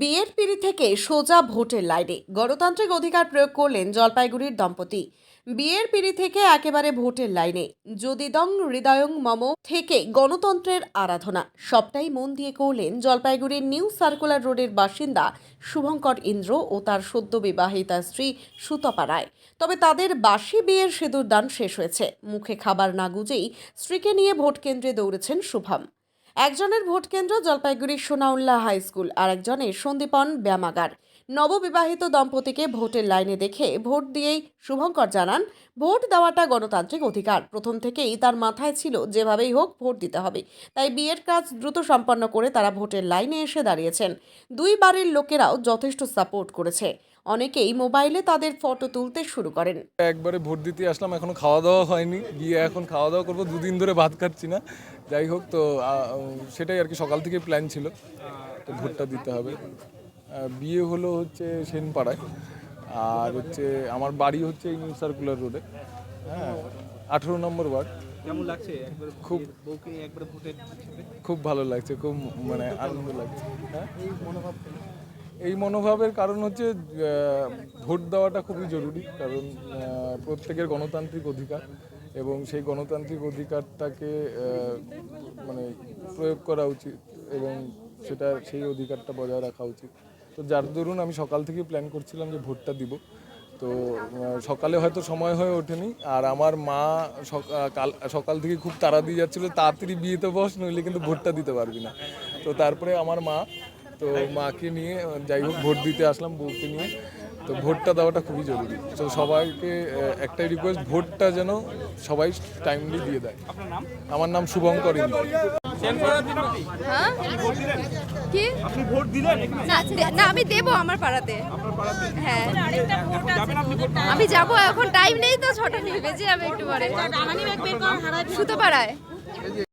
বিয়ের পিড়ি থেকে সোজা ভোটের লাইনে গণতান্ত্রিক অধিকার প্রয়োগ করলেন জলপাইগুড়ির দম্পতি। বিয়ের পিড়ি থেকে একেবারে ভোটের লাইনে। যদিদং হৃদয়ং মম থেকে গণতন্ত্রের আরাধনা। সবটাই মন দিয়ে করলেন জলপাইগুড়ির নিউ সার্কুলার রোডের বাসিন্দা শুভঙ্কর ইন্দ্র ও তার সদ্য বিবাহিতা স্ত্রী সুতপা রায়। তবে তাদের বাসি বিয়ের সিঁদুর দান শেষ হয়েছে। মুখে খাবার না গুজেই স্ত্রীকে নিয়ে ভোট কেন্দ্রে দৌড়েছেন শুভম। একজনের ভোট কেন্দ্র জলপাইগুড়ির সোনাউল্লাহ হাই স্কুল আর একজনের সন্দীপন ব্যায়ামাগার। নববিবাহিত দম্পতিকে ভোটের লাইনে দেখে ভোট দিয়েই শুভঙ্কর জানান, ভোট দেওয়াটা গণতান্ত্রিক অধিকার। প্রথম থেকেই তার মাথায় ছিল যেভাবেই হোক ভোট দিতে হবে। তাই বিয়ের কাজ দ্রুত সম্পন্ন করে তারা ভোটের লাইনে এসে দাঁড়িয়েছেন। দুই বাড়ির লোকেরাও যথেষ্ট সাপোর্ট করেছে। অনেকেই মোবাইলে তাদের ফটো তুলতে শুরু করেন। একবারে ভোট দিতে আসলাম, এখনও খাওয়া দাওয়া হয়নি। গিয়ে এখন খাওয়া দাওয়া করব, দুদিন ধরে ভাত খাচ্ছি না। যাই হোক, তো সেটাই আর কি সকাল থেকে প্ল্যান ছিল। তো ভোটটা দিতে হবে। বিয়ে হলো হচ্ছে সেনপাড়ায়। আর হচ্ছে আমার বাড়ি হচ্ছে এই নিউ সার্কুলার রোডে। হ্যাঁ আঠেরো নম্বর ওয়ার্ড। কেমন লাগছে? একবার খুব বউকে একবার ভোটের খুব ভালো লাগছে খুব মানে আনন্দ লাগছে। হ্যাঁ এই মনোভাবের কারণ হচ্ছে ভোট দেওয়াটা খুবই জরুরি কারণ প্রত্যেকের গণতান্ত্রিক অধিকার এবং সেই গণতান্ত্রিক অধিকারটাকে মানে প্রয়োগ করা উচিত এবং সেটা সেই অধিকারটা বজায় রাখা উচিত। তো যার দরুন আমি সকাল থেকে প্ল্যান করছিলাম যে ভোটটা দিব। তো সকালে হয়তো সময় হয়ে ওঠেনি। আর আমার মা সকা- কাল সকাল থেকে খুব তাড়া দিয়ে যাচ্ছিল তাড়াতাড়ি বিয়েতে বস নইলে কিন্তু ভোটটা দিতে পারবি না। তো তারপরে আমার মা তো মাকে নিয়ে যাই হোক ভোট দিতে আসলাম বউকে নিয়ে। তো ভোটটা দেওয়াটা খুবই জরুরি। তো সবাইকে একটাই রিকোয়েস্ট ভোটটা যেন সবাই টাইমলি দিয়ে দেয়। আমার নাম শুভঙ্কর কি? আপনি ভোট দিলেন না না আমি দেবো আমার পাড়াতে। হ্যাঁ। আমি যাব এখন টাইম নেই তো ছটা নিয়ে বেজে যাবে একটু পরে। সুতো পাড়ায়